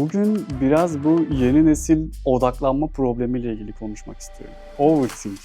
Bugün biraz bu yeni nesil odaklanma problemiyle ilgili konuşmak istiyorum. Overthink.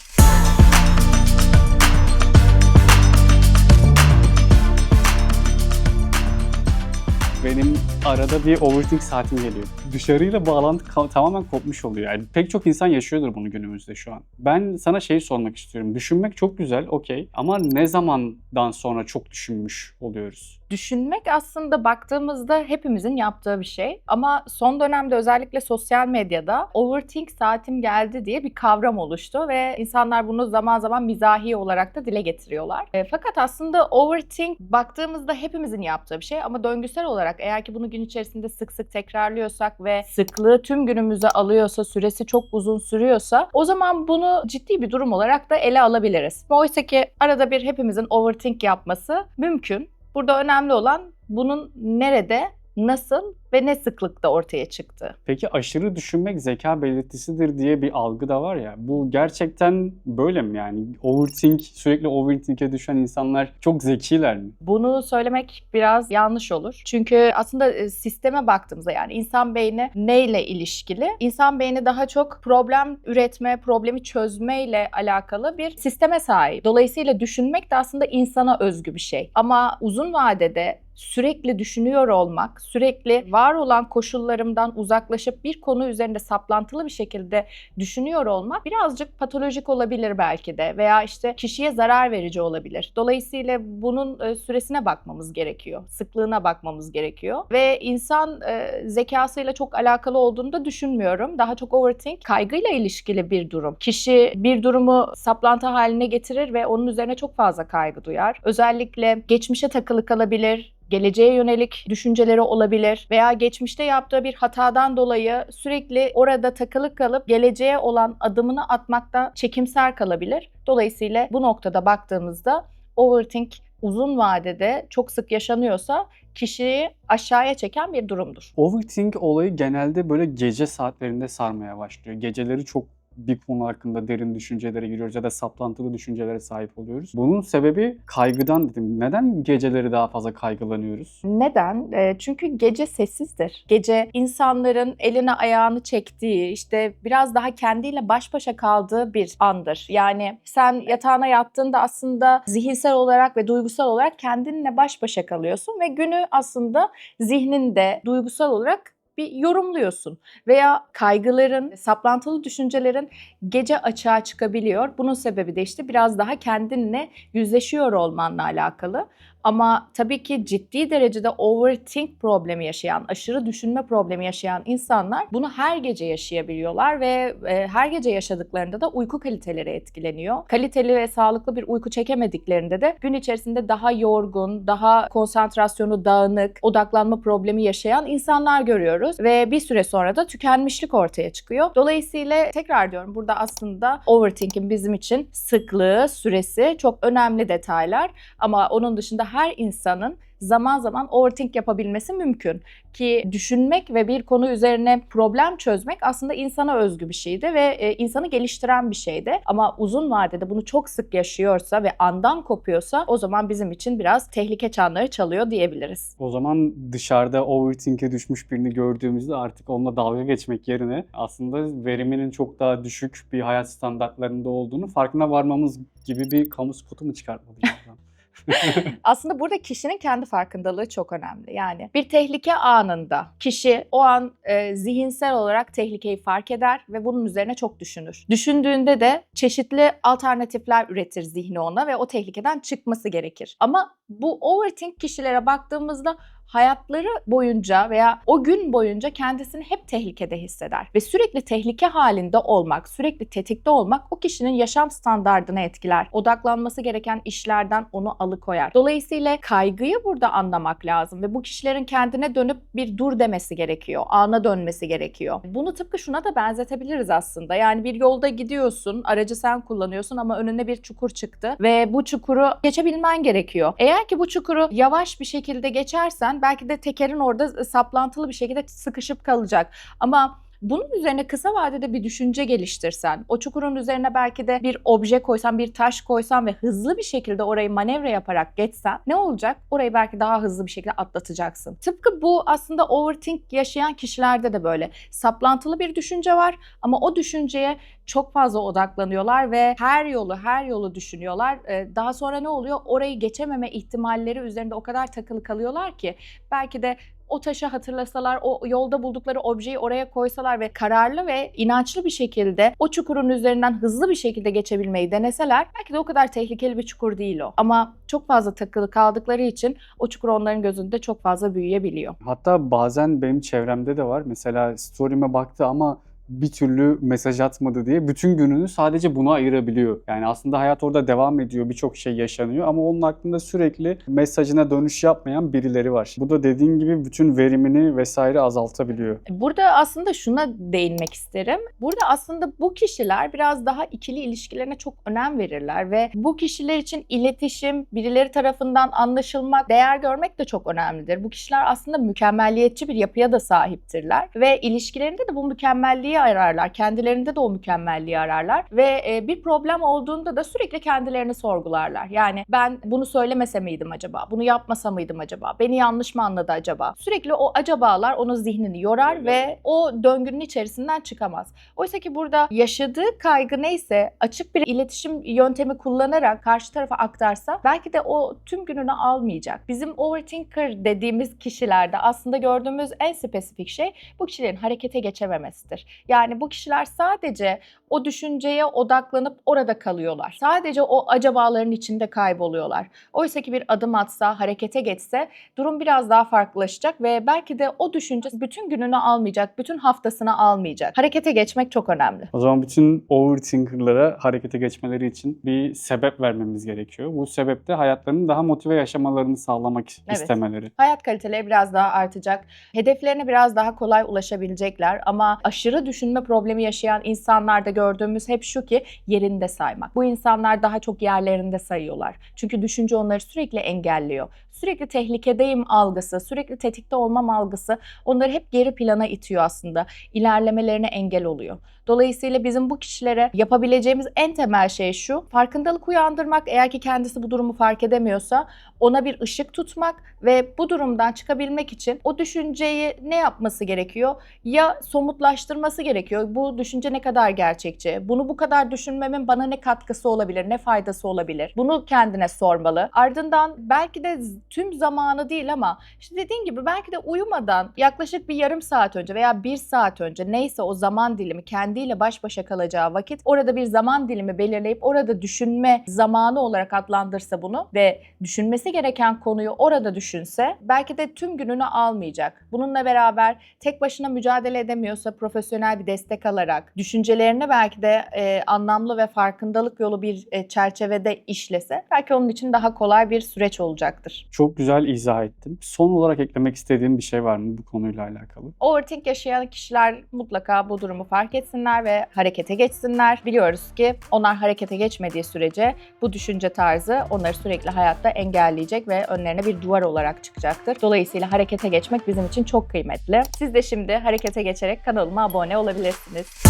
Benim arada bir overthink saatim geliyor. Dışarıyla bağlantı tamamen kopmuş oluyor. Yani pek çok insan yaşıyordur bunu günümüzde şu an. Ben sana şeyi sormak istiyorum. Düşünmek çok güzel, okey. Ama ne zamandan sonra çok düşünmüş oluyoruz? Düşünmek aslında baktığımızda hepimizin yaptığı bir şey. Ama son dönemde özellikle sosyal medyada overthink saatim geldi diye bir kavram oluştu ve insanlar bunu zaman zaman mizahi olarak da dile getiriyorlar. E, fakat aslında overthink baktığımızda hepimizin yaptığı bir şey ama döngüsel olarak eğer ki bunu gün içerisinde sık sık tekrarlıyorsak ve sıklığı tüm günümüze alıyorsa, süresi çok uzun sürüyorsa o zaman bunu ciddi bir durum olarak da ele alabiliriz. Oysa ki arada bir hepimizin overthink yapması mümkün. Burada önemli olan bunun nerede, nasıl ve ne sıklıkta ortaya çıktı. Peki aşırı düşünmek zeka belirtisidir diye bir algı da var ya. Bu gerçekten böyle mi yani? Overthink, sürekli overthink'e düşen insanlar çok zekiler mi? Bunu söylemek biraz yanlış olur. Çünkü aslında e, sisteme baktığımızda yani insan beyni neyle ilişkili? İnsan beyni daha çok problem üretme, problemi çözmeyle alakalı bir sisteme sahip. Dolayısıyla düşünmek de aslında insana özgü bir şey. Ama uzun vadede sürekli düşünüyor olmak, sürekli var olan koşullarımdan uzaklaşıp bir konu üzerinde saplantılı bir şekilde düşünüyor olmak birazcık patolojik olabilir belki de veya işte kişiye zarar verici olabilir. Dolayısıyla bunun e, süresine bakmamız gerekiyor, sıklığına bakmamız gerekiyor ve insan e, zekasıyla çok alakalı olduğunu da düşünmüyorum. Daha çok overthink kaygıyla ilişkili bir durum. Kişi bir durumu saplantı haline getirir ve onun üzerine çok fazla kaygı duyar. Özellikle geçmişe takılı kalabilir, geleceğe yönelik düşünceleri olabilir veya geçmişte yaptığı bir hatadan dolayı sürekli orada takılı kalıp geleceğe olan adımını atmakta çekimser kalabilir. Dolayısıyla bu noktada baktığımızda overthink uzun vadede çok sık yaşanıyorsa kişiyi aşağıya çeken bir durumdur. Overthink olayı genelde böyle gece saatlerinde sarmaya başlıyor. Geceleri çok bir konu hakkında derin düşüncelere giriyoruz ya da saplantılı düşüncelere sahip oluyoruz. Bunun sebebi kaygıdan dedim. Neden geceleri daha fazla kaygılanıyoruz? Neden? E, çünkü gece sessizdir. Gece insanların eline ayağını çektiği, işte biraz daha kendiyle baş başa kaldığı bir andır. Yani sen yatağına yattığında aslında zihinsel olarak ve duygusal olarak kendinle baş başa kalıyorsun ve günü aslında zihninde duygusal olarak bir yorumluyorsun veya kaygıların, saplantılı düşüncelerin gece açığa çıkabiliyor. Bunun sebebi de işte biraz daha kendinle yüzleşiyor olmanla alakalı. Ama tabii ki ciddi derecede overthink problemi yaşayan, aşırı düşünme problemi yaşayan insanlar bunu her gece yaşayabiliyorlar ve e, her gece yaşadıklarında da uyku kaliteleri etkileniyor. Kaliteli ve sağlıklı bir uyku çekemediklerinde de gün içerisinde daha yorgun, daha konsantrasyonu dağınık, odaklanma problemi yaşayan insanlar görüyoruz ve bir süre sonra da tükenmişlik ortaya çıkıyor. Dolayısıyla tekrar diyorum burada aslında overthink'in bizim için sıklığı, süresi çok önemli detaylar ama onun dışında her insanın zaman zaman overthink yapabilmesi mümkün. Ki düşünmek ve bir konu üzerine problem çözmek aslında insana özgü bir şeydi ve e, insanı geliştiren bir şeydi. Ama uzun vadede bunu çok sık yaşıyorsa ve andan kopuyorsa o zaman bizim için biraz tehlike çanları çalıyor diyebiliriz. O zaman dışarıda overthink'e düşmüş birini gördüğümüzde artık onunla dalga geçmek yerine aslında veriminin çok daha düşük bir hayat standartlarında olduğunu farkına varmamız gibi bir kamu spotu mu çıkartmalıyız? Aslında burada kişinin kendi farkındalığı çok önemli. Yani bir tehlike anında kişi o an e, zihinsel olarak tehlikeyi fark eder ve bunun üzerine çok düşünür. Düşündüğünde de çeşitli alternatifler üretir zihni ona ve o tehlikeden çıkması gerekir. Ama bu overthink kişilere baktığımızda hayatları boyunca veya o gün boyunca kendisini hep tehlikede hisseder. Ve sürekli tehlike halinde olmak, sürekli tetikte olmak o kişinin yaşam standardını etkiler. Odaklanması gereken işlerden onu alıkoyar. Dolayısıyla kaygıyı burada anlamak lazım ve bu kişilerin kendine dönüp bir dur demesi gerekiyor. Ana dönmesi gerekiyor. Bunu tıpkı şuna da benzetebiliriz aslında. Yani bir yolda gidiyorsun, aracı sen kullanıyorsun ama önüne bir çukur çıktı ve bu çukuru geçebilmen gerekiyor. Eğer ki bu çukuru yavaş bir şekilde geçersen belki de tekerin orada saplantılı bir şekilde sıkışıp kalacak. Ama Bunun üzerine kısa vadede bir düşünce geliştirsen, o çukurun üzerine belki de bir obje koysan, bir taş koysan ve hızlı bir şekilde orayı manevra yaparak geçsen ne olacak? Orayı belki daha hızlı bir şekilde atlatacaksın. Tıpkı bu aslında overthink yaşayan kişilerde de böyle. Saplantılı bir düşünce var ama o düşünceye çok fazla odaklanıyorlar ve her yolu her yolu düşünüyorlar. Ee, Daha sonra ne oluyor? Orayı geçememe ihtimalleri üzerinde o kadar takılı kalıyorlar ki belki de o taşı hatırlasalar, o yolda buldukları objeyi oraya koysalar ve kararlı ve inançlı bir şekilde o çukurun üzerinden hızlı bir şekilde geçebilmeyi deneseler belki de o kadar tehlikeli bir çukur değil o. Ama çok fazla takılı kaldıkları için o çukur onların gözünde çok fazla büyüyebiliyor. Hatta bazen benim çevremde de var. Mesela story'ime baktı ama bir türlü mesaj atmadı diye bütün gününü sadece buna ayırabiliyor. Yani aslında hayat orada devam ediyor, birçok şey yaşanıyor ama onun aklında sürekli mesajına dönüş yapmayan birileri var. Bu da dediğin gibi bütün verimini vesaire azaltabiliyor. Burada aslında şuna değinmek isterim. Burada aslında bu kişiler biraz daha ikili ilişkilerine çok önem verirler ve bu kişiler için iletişim, birileri tarafından anlaşılmak, değer görmek de çok önemlidir. Bu kişiler aslında mükemmelliyetçi bir yapıya da sahiptirler ve ilişkilerinde de bu mükemmelliği ararlar. Kendilerinde de o mükemmelliği ararlar ve e, bir problem olduğunda da sürekli kendilerini sorgularlar. Yani ben bunu söylemese miydim acaba? Bunu yapmasa mıydım acaba? Beni yanlış mı anladı acaba? Sürekli o acabalar onun zihnini yorar ve o döngünün içerisinden çıkamaz. Oysa ki burada yaşadığı kaygı neyse açık bir iletişim yöntemi kullanarak karşı tarafa aktarsa belki de o tüm gününü almayacak. Bizim overthinker dediğimiz kişilerde aslında gördüğümüz en spesifik şey bu kişilerin harekete geçememesidir. Yani bu kişiler sadece o düşünceye odaklanıp orada kalıyorlar. Sadece o acabaların içinde kayboluyorlar. Oysa ki bir adım atsa, harekete geçse durum biraz daha farklılaşacak ve belki de o düşünce bütün gününü almayacak, bütün haftasını almayacak. Harekete geçmek çok önemli. O zaman bütün overthinker'lara harekete geçmeleri için bir sebep vermemiz gerekiyor. Bu sebep de hayatlarını daha motive yaşamalarını sağlamak Evet. istemeleri. Hayat kaliteleri biraz daha artacak. Hedeflerine biraz daha kolay ulaşabilecekler ama aşırı düşünme problemi yaşayan insanlarda gördüğümüz hep şu ki yerinde saymak. Bu insanlar daha çok yerlerinde sayıyorlar. Çünkü düşünce onları sürekli engelliyor. Sürekli tehlikedeyim algısı, sürekli tetikte olmam algısı onları hep geri plana itiyor aslında. İlerlemelerine engel oluyor. Dolayısıyla bizim bu kişilere yapabileceğimiz en temel şey şu. Farkındalık uyandırmak. Eğer ki kendisi bu durumu fark edemiyorsa ona bir ışık tutmak ve bu durumdan çıkabilmek için o düşünceyi ne yapması gerekiyor? Ya somutlaştırması gerekiyor. Bu düşünce ne kadar gerçekçi? Bunu bu kadar düşünmemin bana ne katkısı olabilir? Ne faydası olabilir? Bunu kendine sormalı. Ardından belki de tüm zamanı değil ama işte dediğin gibi belki de uyumadan yaklaşık bir yarım saat önce veya bir saat önce neyse o zaman dilimi kendiyle baş başa kalacağı vakit orada bir zaman dilimi belirleyip orada düşünme zamanı olarak adlandırsa bunu ve düşünmesi gereken konuyu orada düşünse belki de tüm gününü almayacak. Bununla beraber tek başına mücadele edemiyorsa profesyonel bir destek alarak düşüncelerini belki de e, anlamlı ve farkındalık yolu bir e, çerçevede işlese belki onun için daha kolay bir süreç olacaktır. Çok güzel izah ettin. Son olarak eklemek istediğin bir şey var mı bu konuyla alakalı? Overthink yaşayan kişiler mutlaka bu durumu fark etsinler ve harekete geçsinler. Biliyoruz ki onlar harekete geçmediği sürece bu düşünce tarzı onları sürekli hayatta engelleyecek ve önlerine bir duvar olarak çıkacaktır. Dolayısıyla harekete geçmek bizim için çok kıymetli. Siz de şimdi harekete geçerek kanalıma abone olabilirsiniz.